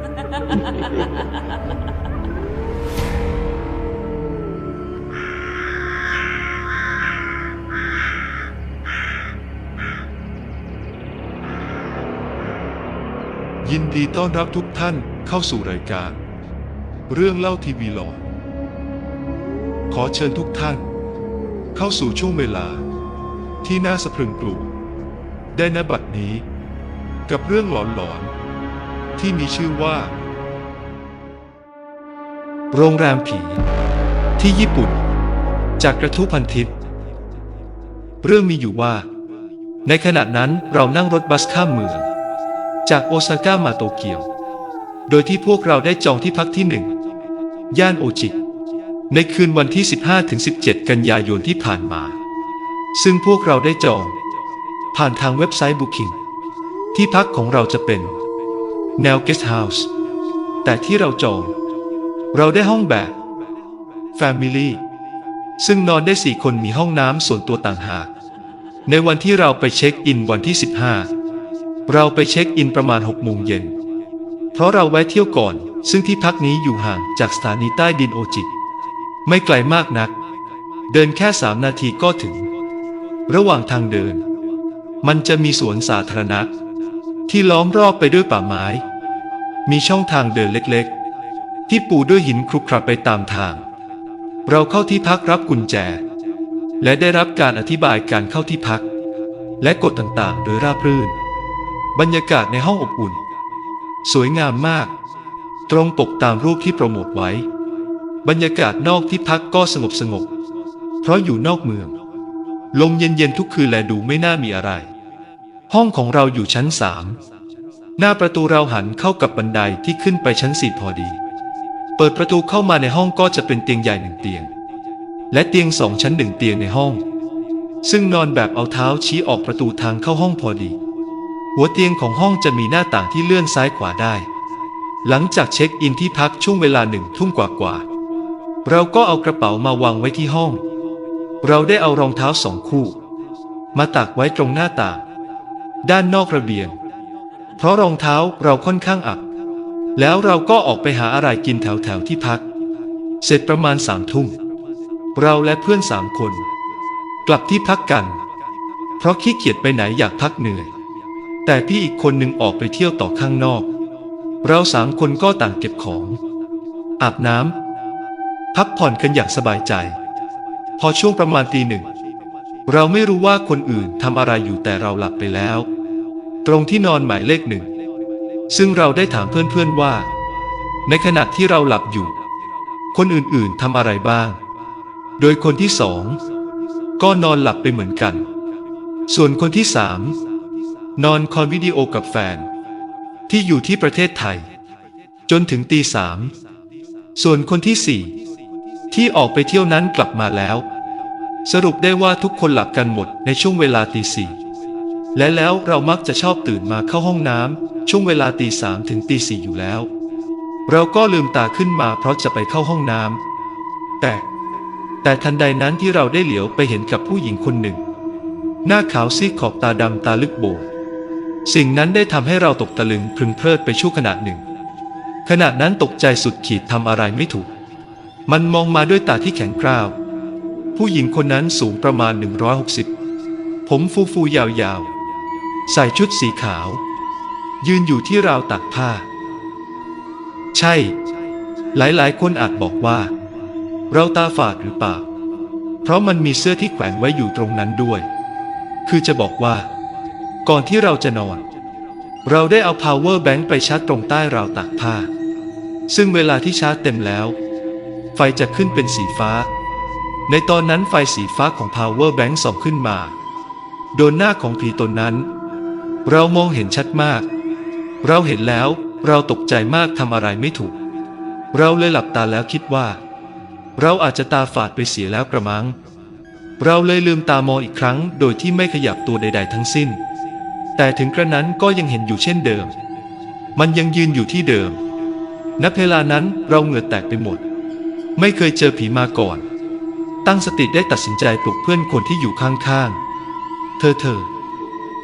ยินดีต้อนรับทุกท่านเข้าสู่รายการ เรื่องเล่าทีวีหลอนขอเชิญทุกท่าน เข้าสู่ช่วงเวลาที่น่าสะพรึงกลัวได้ณบัดนี้ กับเรื่องหลอนๆ ที่มีชื่อว่า โรงแรมผี ที่ญี่ปุ่น จากกระทู้พันทิปเรื่องมีอยู่ว่า ในขณะนั้นเรานั่งรถบัสข้ามเมือง จากโอซาก้ามาโตเกียว โดยที่พวกเราได้จองที่พักที่หนึ่งย่านโอจิในคืนวันที่ 15-17 กันยายนที่ผ่านมา ซึ่งพวกเราได้จอง ผ่านทางเว็บไซต์ Booking ที่พักของเราจะเป็น แนว Guest House แต่ที่เราจองเราได้ห้องแบบ Family ซึ่งนอนได้สี่คนมีห้องน้ำส่วนตัวต่างหาก ในวันที่เราไปเช็คอินวันที่ 15 เราไปเช็คอินประมาณ6โมงเย็น เพราะเราแวะเที่ยวก่อน ซึ่งที่พักนี้อยู่ห่างจากสถานีใต้ดินโอจิไม่ไกลมากนัก เดินแค่ 3 นาทีก็ถึง ระหว่างทางเดิน มันจะมีสวนสาธารณะที่ล้อมรอบไปด้วยป่าไม้ มีช่องทางเดินเล็กๆ ที่ปูด้วยหินครุขระไปตามทาง เราเข้าที่พักรับกุญแจ และได้รับการอธิบายการเข้าที่พัก และกฎต่างๆ โดยราบรื่น บรรยากาศในห้องอบอุ่น สวยงามมาก ตรงปกตามรูปที่โปรโมทไว้ บรรยากาศนอกที่พักก็สงบสงบๆเพราะอยู่นอกเมือง ลมเย็นๆทุกคืนแลดูไม่น่ามีอะไร ห้องของเราอยู่ชั้นสาม หน้าประตูเราหันเข้ากับบันไดที่ขึ้นไปชั้นสี่พอดี เปิดประตูเข้ามาในห้องก็จะเป็นเตียงใหญ่หนึ่งเตียง และเตียงสองชั้นหนึ่งเตียงในห้อง ซึ่งนอนแบบเอาเท้าชี้ออกประตูทางเข้าห้องพอดี หัวเตียงของห้องจะมีหน้าต่างที่เลื่อนซ้ายขวาได้ หลังจากเช็คอินที่พักช่วงเวลาหนึ่งทุ่มกว่าๆเราก็เอากระเป๋ามาวางไว้ที่ห้อง เราได้เอารองเท้าสองคู่ มาตากไว้ตรงหน้าต่าง ด้านนอกระเบียง เพราะรองเท้าเราค่อนข้างอับ แล้วเราก็ออกไปหาอะไรกินแถวๆที่พัก เสร็จประมาณสามทุ่ม เราและเพื่อนสามคน กลับที่พักกัน เพราะขี้เกียจไปไหนอยากพักเหนื่อย แต่พี่อีกคนหนึ่งออกไปเที่ยวต่อข้างนอก เราสามคนก็ต่างเก็บของ อาบน้ำพักผ่อนกันอย่างสบายใจ พอช่วงประมาณตีหนึ่งเราไม่รู้ว่าคนอื่นทำอะไรอยู่แต่เราหลับไปแล้ว ตรงที่นอนหมายเลขหนึ่ง ซึ่งเราได้ถามเพื่อนๆว่า ในขณะที่เราหลับอยู่ คนอื่นๆทำอะไรบ้าง โดยคนที่สองก็นอนหลับไปเหมือนกัน ส่วนคนที่สามนอนคอนวิดีโอกับแฟน ที่อยู่ที่ประเทศไทย จนถึงตีสามส่วนคนที่สี่ที่ออกไปเที่ยวนั้นกลับมาแล้ว สรุปได้ว่าทุกคนหลับกันหมดในช่วงเวลาตีสี่ และแล้วเรามักจะชอบตื่นมาเข้าห้องน้ำช่วงเวลาตีสามถึงตีสี่อยู่แล้ว เราก็ลืมตาขึ้นมาเพราะจะไปเข้าห้องน้ำแต่ แต่ทันใดนั้นที่เราได้เหลียวไปเห็นกับผู้หญิงคนหนึ่ง หน้าขาวซีดขอบตาดำตาลึกโบสิ่งนั้นได้ทำให้เราตกตะลึงพึงเพลิดไปชั่วขณะหนึ่ง ขณะนั้นตกใจสุดขีดทำอะไรไม่ถูก มันมองมาด้วยตาที่แข็งกร้าว ผู้หญิงคนนั้นสูงประมาณ 160 ผมฟูฟูๆยาวๆ ใส่ชุดสีขาว ยืนอยู่ที่ราวตากผ้า ใช่ หลายๆ คนอาจบอกว่า เราตาฝาดหรือเปล่า เพราะมันมีเสื้อที่แขวนไว้อยู่ตรงนั้นด้วย คือจะบอกว่า ก่อนที่เราจะนอน เราได้เอา power bank ไปชาร์จตรงใต้ราวตากผ้า ซึ่งเวลาที่ชาร์จเต็มแล้ว ไฟจะขึ้นเป็นสีฟ้า ในตอนนั้นไฟสีฟ้าของ power bank ส่องขึ้นมา โดนหน้าของผีตนนั้น เรามองเห็นชัดมาก เราเห็นแล้วเราตกใจมากทำอะไรไม่ถูก เราเลยหลับตาแล้วคิดว่า เราอาจจะตาฝาดไปเสียแล้วกระมัง เราเลยลืมตามองอีกครั้งโดยที่ไม่ขยับตัวใด ๆ ทั้งสิ้น แต่ถึงกระนั้นก็ยังเห็นอยู่เช่นเดิม มันยังยืนอยู่ที่เดิมณเวลานั้นเราเหงื่อแตกไปหมด ไม่เคยเจอผีมาก่อน ตั้งสติได้ตัดสินใจปลุกเพื่อนคนที่อยู่ข้างๆ เธอเธอ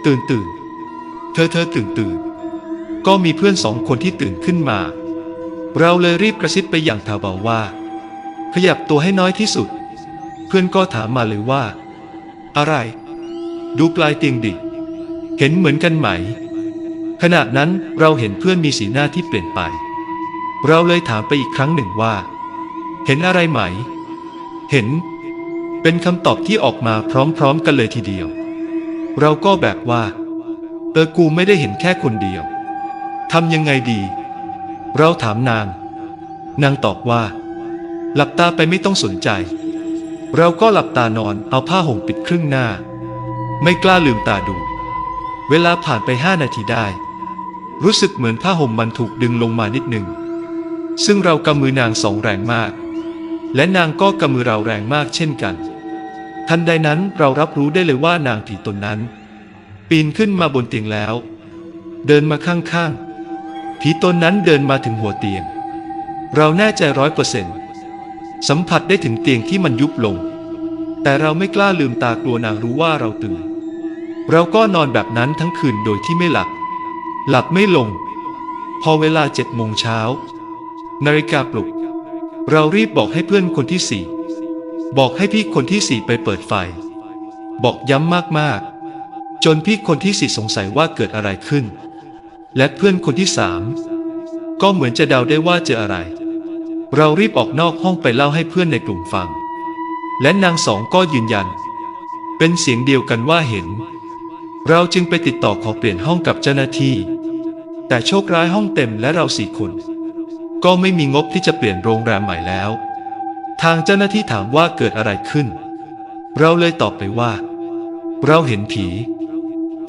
ตื่นตื่น เธอเธอตื่นตื่น ก็มีเพื่อนสองคนที่ตื่นขึ้นมา เราเลยรีบกระซิบไปอย่างแผ่วเบาว่า ขยับตัวให้น้อยที่สุด เพื่อนก็ถามมาเลยว่า อะไร ดูปลายเตียงดิ เห็นเหมือนกันไหม ขณะนั้นเราเห็นเพื่อนมีสีหน้าที่เปลี่ยนไป เราเลยถามไปอีกครั้งหนึ่งว่า เห็นอะไรไหม เห็น เป็นคำตอบที่ออกมาพร้อมๆกันเลยทีเดียว เราก็แบบว่า ออกูไม่ได้เห็นแค่คนเดียว ทำยังไงดี เราถามนาง นางตอบว่า หลับตาไปไม่ต้องสนใจ เราก็หลับตานอนเอาผ้าห่มปิดครึ่งหน้า ไม่กล้าลืมตาดู เวลาผ่านไปห้านาทีได้ รู้สึกเหมือนผ้าห่มมันถูกดึงลงมานิดหนึ่ง ซึ่งเรากำมือนางสองแรงมาก และนางก็กำมือเราแรงมากเช่นกัน ทันใดนั้นเรารับรู้ได้เลยว่านางผีตนนั้น ปีนขึ้นมาบนเตียงแล้ว เดินมาข้างๆ ผีตนนั้นเดินมาถึงหัวเตียง เราแน่ใจร้อยเปอร์เซ็นต์สัมผัสได้ถึงเตียงที่มันยุบลง แต่เราไม่กล้าลืมตากลัวนางรู้ว่าเราตื่น เราก็นอนแบบนั้นทั้งคืนโดยที่ไม่หลับ หลับไม่ลง พอเวลาเจ็ดโมงเช้า นาฬิกาปลุก เรารีบบอกให้เพื่อนคนที่สี่ บอกให้พี่คนที่สี่ไปเปิดไฟ บอกย้ำมากๆ จนพี่คนที่สี่สงสัยว่าเกิดอะไรขึ้น และเพื่อนคนที่สามก็เหมือนจะเดาได้ว่าเจออะไร เรารีบออกนอกห้องไปเล่าให้เพื่อนในกลุ่มฟัง และนางสองก็ยืนยัน เป็นเสียงเดียวกันว่าเห็น เราจึงไปติดต่อขอเปลี่ยนห้องกับเจ้าหน้าที่ แต่โชคร้ายห้องเต็มและเราสี่คน ก็ไม่มีงบที่จะเปลี่ยนโรงแรมใหม่แล้ว ทางเจ้าหน้าที่ถามว่าเกิดอะไรขึ้น เราเลยตอบไปว่า เราเห็นผี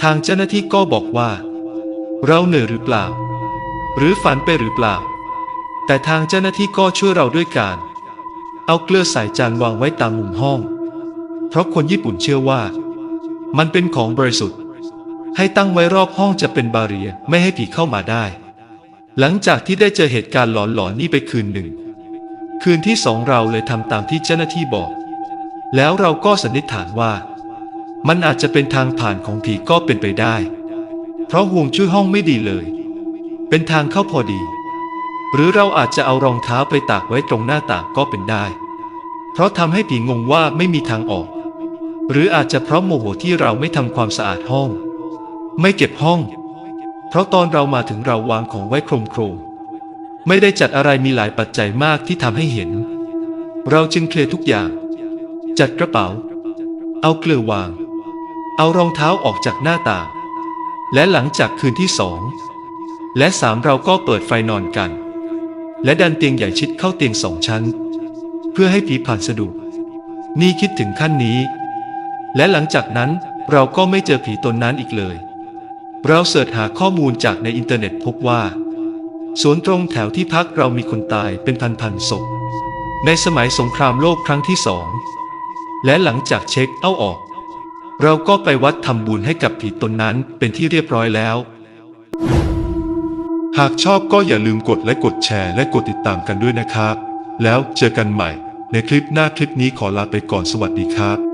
ทางเจ้าหน้าที่ก็บอกว่า เราเหนื่อยหรือเปล่า หรือฝันไปหรือเปล่า แต่ทางเจ้าหน้าที่ก็ช่วยเราด้วยการ เอาเกลือใส่จานวางไว้ตามมุมห้อง เพราะคนญี่ปุ่นเชื่อว่า มันเป็นของบริสุทธิ์ ให้ตั้งไว้รอบห้องจะเป็นบาเรียไม่ให้ผีเข้ามาได้ หลังจากที่ได้เจอเหตุการณ์หลอนๆนี่ไปคืนหนึ่ง คืนที่สองเราเลยทำตามที่เจ้าหน้าที่บอก แล้วเราก็สันนิษฐานว่า มันอาจจะเป็นทางผ่านของผีก็เป็นไปได้ เพราะห่วงช่วยห้องไม่ดีเลย เป็นทางเข้าพอดี หรือเราอาจจะเอารองเท้าไปตากไว้ตรงหน้าต่างก็เป็นได้ เพราะทำให้ผีงงว่าไม่มีทางออก หรืออาจจะเพราะโมโหที่เราไม่ทำความสะอาดห้อง ไม่เก็บห้อง เพราะตอนเรามาถึงเราวางของไว้โครมโครมไม่ได้จัดอะไรมีหลายปัจจัยมากที่ทำให้เห็น เราจึงเคลียร์ทุกอย่าง จัดกระเป๋า เอาเกลือวาง เอารองเท้าออกจากหน้าต่าง และหลังจากคืนที่สอง และสามเราก็เปิดไฟนอนกัน และดันเตียงใหญ่ชิดเข้าเตียงสองชั้น เพื่อให้ผีผ่านสะดวกนี่คิดถึงขั้นนี้ และหลังจากนั้นเราก็ไม่เจอผีตนนั้นอีกเลย เราเสิร์ชหาข้อมูลจากในอินเทอร์เน็ตพบว่าสวนตรงแถวที่พักเรามีคนตายเป็นพันๆศพในสมัยสงครามโลกครั้งที่สอง และหลังจากเช็คเอาออก เราก็ไปวัดทำบุญให้กับผีตนนั้นเป็นที่เรียบร้อยแล้ว หากชอบก็อย่าลืมกดและกดแชร์และกดติดตามกันด้วยนะครับ แล้วเจอกันใหม่ในคลิปหน้าคลิปนี้ขอลาไปก่อนสวัสดีครับ